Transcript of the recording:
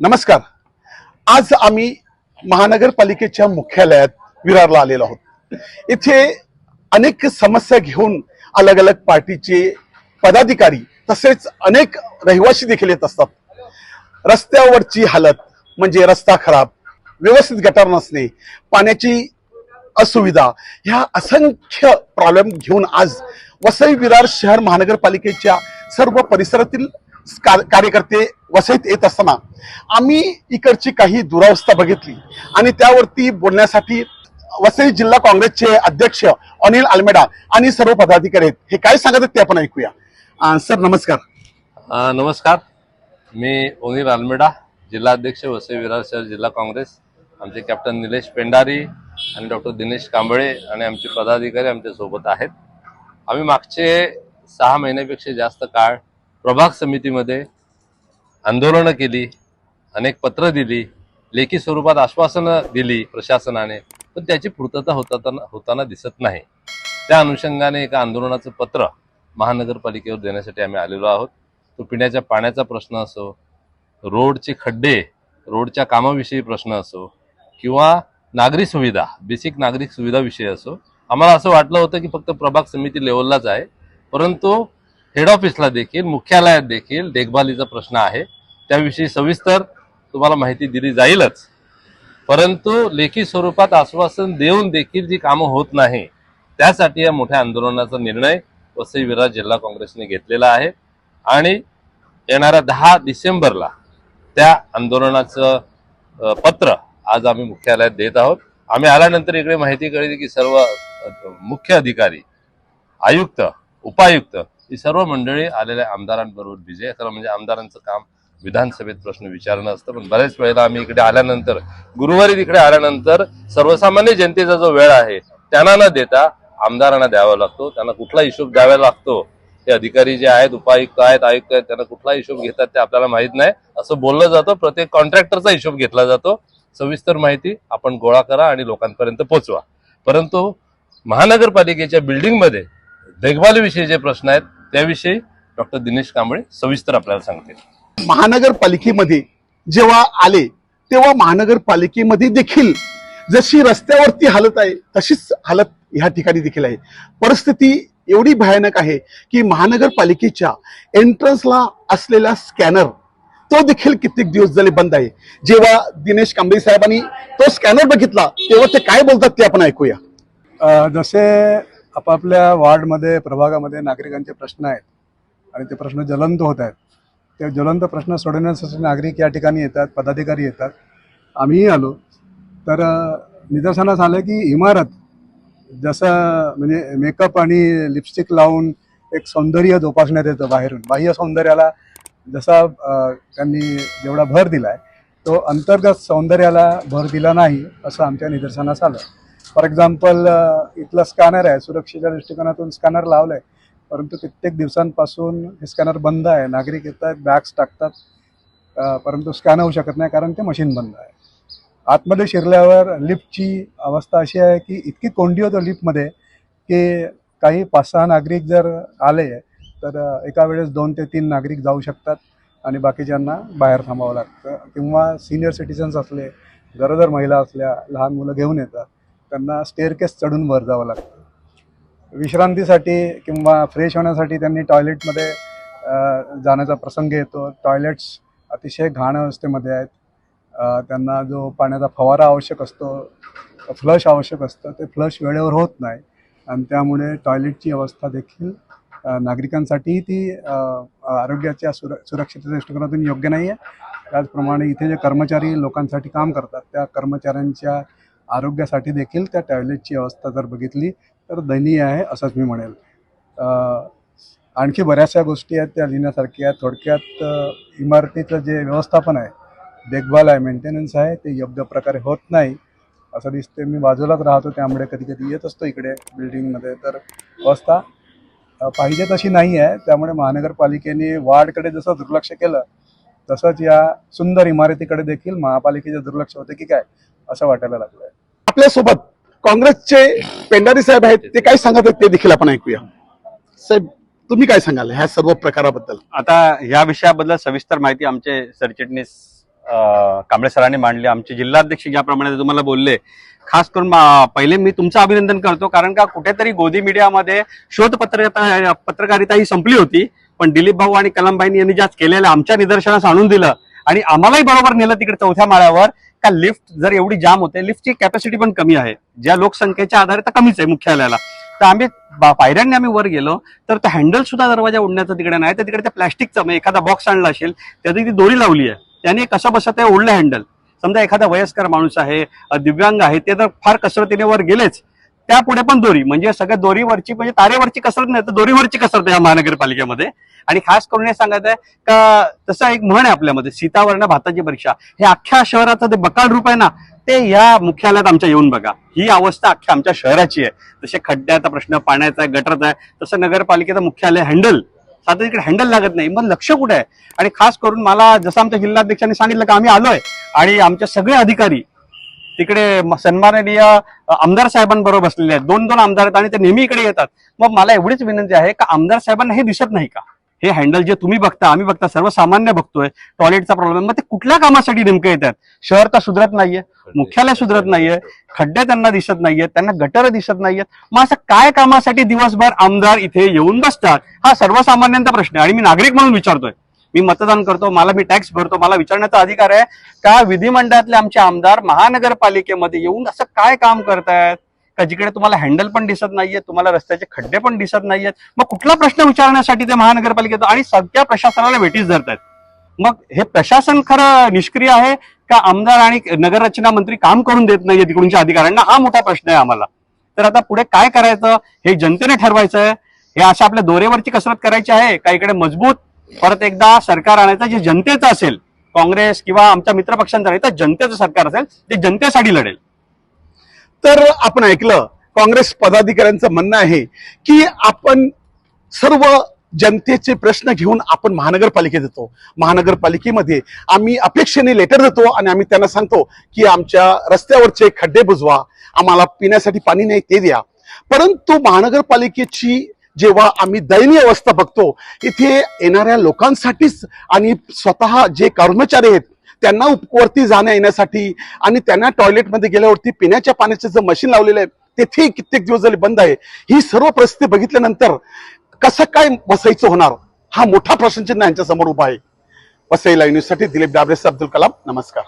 नमस्कार. आज आम्ही महानगरपालिकेच्या मुख्यालयात विरारला आलेलो आहोत. इथे अनेक समस्या घेऊन अलग अलग पार्टीचे पदाधिकारी तसेच अनेक रहिवासी देखील येत असतात. रस्त्यावरची हालत म्हणजे रस्ता खराब व्यवस्थित गटार नसणे पाण्याची असुविधा ह्या असंख्य प्रॉब्लेम घेऊन आज वसई विरार शहर महानगरपालिकेच्या सर्व परिसरातील कार्यकर्ते वसईत येत असताना आम्ही इकडची काही दुरावस्था बघितली. आणि त्यावरती बोलण्यासाठी वसई जिल्हा काँग्रेसचे अध्यक्ष अनिल आलमेडा आणि सर्व पदाधिकारी आहेत. हे काय सांगत आहेत ते आपण ऐकूया. सर नमस्कार. आ, नमस्कार. मी अनिल आलमेडा जिल्हाध्यक्ष वसई विरार शहर जिल्हा काँग्रेस. आमचे कॅप्टन निलेश पेंडारी आणि डॉक्टर दिनेश कांबळे आणि आमचे पदाधिकारी आमच्यासोबत आहेत. आम्ही मागचे सहा महिन्यापेक्षा जास्त काळ प्रभाग समितीमध्ये आंदोलनं केली अनेक पत्र दिली लेखी स्वरूपात आश्वासनं दिली प्रशासनाने पण त्याची पूर्तता होताना होताना दिसत नाही. त्या अनुषंगाने एका आंदोलनाचं पत्र महानगरपालिकेवर देण्यासाठी आम्ही आलेलो आहोत. तो पिण्याच्या पाण्याचा प्रश्न असो रोडचे खड्डे रोडच्या कामाविषयी प्रश्न असो किंवा नागरी सुविधा बेसिक नागरिक सुविधाविषयी असो आम्हाला असं वाटलं होतं की फक्त प्रभाग समिती लेवललाच आहे परंतु हेड ऑफिसला देखील मुख्यालयात देखील देखभालीचा प्रश्न आहे. त्याविषयी सविस्तर तुम्हाला माहिती दिली जाईलच. परंतु लेखी स्वरूपात आश्वासन देऊन देखील जी कामं होत नाही त्यासाठी या मोठ्या आंदोलनाचा निर्णय वसई विरार जिल्हा काँग्रेसने घेतलेला आहे. आणि येणाऱ्या दहा डिसेंबरला त्या आंदोलनाचं पत्र आज आम्ही मुख्यालयात देत आहोत. आम्ही आल्यानंतर इकडे माहिती कळली की सर्व मुख्य अधिकारी आयुक्त उपायुक्त ही सर्व मंडळी आलेल्या आमदारांबरोबर बिझी आहे. खरं म्हणजे आमदारांचं काम विधानसभेत प्रश्न विचारणं असतं पण बऱ्याच वेळेला आम्ही इकडे आल्यानंतर गुरुवारी तिकडे आल्यानंतर सर्वसामान्य जनतेचा जो वेळ आहे त्यांना न देता आमदारांना द्यावा लागतो. त्यांना कुठला हिशोब द्यावा लागतो ते अधिकारी जे आहेत उपायुक्त आहेत आयुक्त आहेत त्यांना कुठला हिशोब घेतात ते आपल्याला माहीत नाही. असं बोललं जातं प्रत्येक कॉन्ट्रॅक्टरचा हिशोब घेतला जातो. सविस्तर माहिती आपण गोळा करा आणि लोकांपर्यंत पोहोचवा परंतु महानगरपालिकेच्या बिल्डिंगमध्ये देखभालीविषयी जे प्रश्न आहेत त्याविषयी डॉक्टर दिनेश कांबळे सविस्तर आपल्याला सांगतील. महानगरपालिकेमध्ये जेव्हा आले तेव्हा महानगरपालिकेमध्ये देखील जशी रस्त्यावरती हालत आहे तशीच हालत ह्या ठिकाणी देखील आहे. परिस्थिती एवढी भयानक आहे की महानगरपालिकेच्या एंट्रन्सला असलेला स्कॅनर तो देखील कित्येक दिवस झाले बंद आहे. जेव्हा दिनेश कांबळे साहेबांनी तो स्कॅनर बघितला तेव्हा ते काय बोलतात ते आपण ऐकूया. जसे आपापल्या वार्डमध्ये प्रभागामध्ये नागरिकांचे प्रश्न आहेत आणि ते प्रश्न ज्वलंत होत आहेत. ते ज्वलंत प्रश्न सोडवण्यासाठी नागरिक या ठिकाणी येतात पदाधिकारी येतात. आम्हीही आलो. तर निदर्शनास आलं की इमारत जसं म्हणजे मेकअप आणि लिपस्टिक लावून एक सौंदर्य जोपासण्यात येतं बाहेरून. बाह्य सौंदर्याला जसा त्यांनी जेवढा भर दिला आहे तो अंतर्गत सौंदर्याला भर दिला नाही असं आमच्या निदर्शनास आलं. फॉर एक्झाम्पल uh, इथलं स्कॅनर आहे सुरक्षेच्या दृष्टिकोनातून स्कॅनर लावलं आहे परंतु कित्येक दिवसांपासून हे स्कॅनर बंद आहे. नागरिक येतात बॅग्स टाकतात. परंतु स्कॅन होऊ शकत नाही कारण ते मशीन बंद आहे. आतमध्ये शिरल्यावर लिफ्टची अवस्था अशी आहे की इतकी कोंडी होतं लिफ्टमध्ये की काही पाच सहा नागरिक जर आले तर एका वेळेस दोन ते तीन नागरिक जाऊ शकतात आणि बाकीच्यांना बाहेर थांबावं लागतं. किंवा सिनियर सिटिझन्स असले गरोदर महिला असल्या लहान मुलं घेऊन येतात. त्यांना स्टेअरकेस चढून वर जावं लागतं. विश्रांतीसाठी किंवा फ्रेश होण्यासाठी त्यांनी टॉयलेटमध्ये जाण्याचा प्रसंग येतो. टॉयलेट्स अतिशय घाण अवस्थेमध्ये आहेत. त्यांना जो पाण्याचा फवारा आवश्यक असतो फ्लश आवश्यक असतं ते फ्लश वेळेवर होत नाही. आणि त्यामुळे टॉयलेटची अवस्था देखील नागरिकांसाठीही नागरिकांसाठी ती आरोग्याच्या सुर सुरक्षेच्या दृष्टिकोनातून योग्य नाही आहे त्याचप्रमाणे इथे जे कर्मचारी लोकांसाठी काम करतात त्या कर्मचाऱ्यांच्या आरोग्यासाठी देखील त्या टॉयलेटची अवस्था जर बघितली तर दयनीय आहे असंच मी म्हणेल. आणखी बऱ्याचशा गोष्टी आहेत त्या लिहिण्यासारख्या थोडक्यात इमारतीचं जे व्यवस्थापन आहे देखभाल आहे मेंटेनन्स आहे ते योग्य प्रकारे होत नाही असं दिसते मी बाजूलाच राहतो त्यामुळे कधी कधी येत असतो इकडे बिल्डिंगमध्ये तर अवस्था पाहिजे तशी नाही आहे. त्यामुळे महानगरपालिकेने वार्डकडे जसं दुर्लक्ष केलं तसंच या सुंदर इमारतीकडे देखील महापालिकेचे दुर्लक्ष होते की काय असं वाटायला लागलं आहे आपल्यासोबत काँग्रेसचे पेंडारी साहेब आहेत ते काय सांगत आहेत ते देखील आपण ऐकूया. साहेब तुम्ही काय सांगाल ह्या सर्व प्रकाराबद्दल? आता ह्या विषयाबद्दल सविस्तर माहिती आमचे सरचिटणीस कांबळे सरांनी मांडली. आमचे जिल्हाध्यक्ष ज्याप्रमाणे तुम्हाला बोलले खास करून पहिले मी तुमचं अभिनंदन करतो कारण का कुठेतरी गोदी मीडियामध्ये शोध पत्रकारिता पत्रकारिता ही संपली होती पण दिलीप भाऊ आणि कलामबाईंनी यांनी ज्या केलेलं आमच्या निदर्शनास आणून दिलं आणि आम्हालाही बरोबर नेलं तिकडे चौथ्या माळ्यावर का लिफ्ट जर एवढी जाम होते लिफ्टची कॅपॅसिटी पण कमी आहे. ज्या लोकसंख्येच्या आधारे तर कमीच आहे मुख्यालयाला. तर आम्ही बा- पायऱ्यांनी आम्ही वर गेलो तर तो हँडल सुद्धा दरवाजा उडण्याचं तिकडे नाही तर तिकडे त्या प्लॅस्टिकचं म्हणजे एखादा बॉक्स आणला असेल त्याची ती दोरी लावली आहे. त्याने कसं बसत आहे ओढलं हँडल समजा एखादा वयस्कर माणूस आहे दिव्यांग आहे ते तर फार कसरतीने वर गेलेच. त्या पुढे पण दोरी म्हणजे सगळ्या दोरीवरची म्हणजे तारेवरची कसरत नाही तर दोरीवरची कसरत आहे या महानगरपालिकेमध्ये. आणि खास करून हे सांगत आहे का तसं एक म्हण आहे आपल्यामध्ये सीतावर्ण भाताची परीक्षा. हे अख्ख्या शहराचं ते बकाल रूप आहे ना ते या मुख्यालयात आमच्या येऊन बघा. ही अवस्था अख्ख्या आमच्या शहराची आहे. जसे खड्ड्याचा प्रश्न पाण्याचा आहे गटरचा आहे तसं नगरपालिकेचं मुख्यालय हँडल. साधं तिकडे हँडल लागत नाही मग लक्ष कुठे आहे? आणि खास करून मला जसं आमच्या जिल्हाध्यक्षांनी सांगितलं की आम्ही आलोय. आणि आमचे सगळे अधिकारी तिकडे सन्माननीय आमदार साहेबांबरोबर बसलेले आहेत. दोन दोन आमदार आहेत आणि ते नेहमी इकडे येतात. मग मला एवढीच विनंती आहे का आमदार साहेबांना हे दिसत नाही का? हे हँडल जे तुम्ही बघता आम्ही बघता सर्वसामान्य बघतोय. टॉयलेटचा प्रॉब्लेम मग ते कुठल्या कामासाठी नेमकं येतात? शहर तर सुधरत नाहीये मुख्यालय सुधरत नाहीये खड्डे त्यांना दिसत नाहीयेत त्यांना गटर दिसत नाहीयेत. मग असं काय कामासाठी दिवसभर आमदार इथे येऊन बसतात? हा सर्वसामान्यांचा प्रश्न आहे आणि मी नागरिक म्हणून विचारतोय. मी मतदान करतो मला मी टॅक्स भरतो मला विचारण्याचा अधिकार आहे. का विधिमंडळातले आमचे आमदार महानगरपालिकेमध्ये येऊन असं काय काम करतायत? का जिकडे तुम्हाला हँडल पण दिसत नाहीये तुम्हाला रस्त्याचे खड्डे पण दिसत नाहीयेत? मग कुठला प्रश्न विचारण्यासाठी ते महानगरपालिकेत आणि सगळ्या प्रशासनाला भेटीस धरतायत? मग हे प्रशासन खरं निष्क्रिय आहे? का आमदार आणि नगररचना मंत्री काम करून देत नाहीये तिकडूनच्या अधिकाऱ्यांना? हा मोठा प्रश्न आहे आम्हाला. तर आता पुढे काय करायचं? हे जनतेने ठरवायचं आहे हे अशा आपल्या दोरेवरची कसरत करायची आहे? का इकडे मजबूत परत एकदा सरकार आणायचं जे जनतेचं असेल काँग्रेस किंवा आमच्या मित्रपक्षांचं नाही तर जनतेचं सरकार असेल ते जनतेसाठी लढेल. तर आपण ऐकलं काँग्रेस पदाधिकाऱ्यांचं म्हणणं आहे की आपण सर्व जनतेचे प्रश्न घेऊन आपण महानगरपालिकेत येतो. महानगरपालिकेमध्ये आम्ही अपेक्षेने लेटर देतो आणि आम्ही त्यांना सांगतो की आमच्या रस्त्यावरचे खड्डे बुजवा आम्हाला पिण्यासाठी पाणी नाही ते द्या. परंतु महानगरपालिकेची जेव्हा आम्ही दयनीय अवस्था बघतो इथे येणाऱ्या लोकांसाठीच आणि स्वतः जे कर्मचारी आहेत त्यांना उपवरती जाण्या येण्यासाठी आणि त्यांना टॉयलेटमध्ये गेल्यावरती पिण्याच्या पाण्याचं जे मशीन लावलेलं आहे तेथे कित्येक दिवस झाले बंद आहे. ही सर्व परिस्थिती बघितल्यानंतर कसं काय बसायचं होणार? हा मोठा प्रश्नचिन्ह यांच्या समोर उभा आहे. वसई युनिव्हर्सिटी दिलीप डाबरेस अब्दुल कलाम नमस्कार.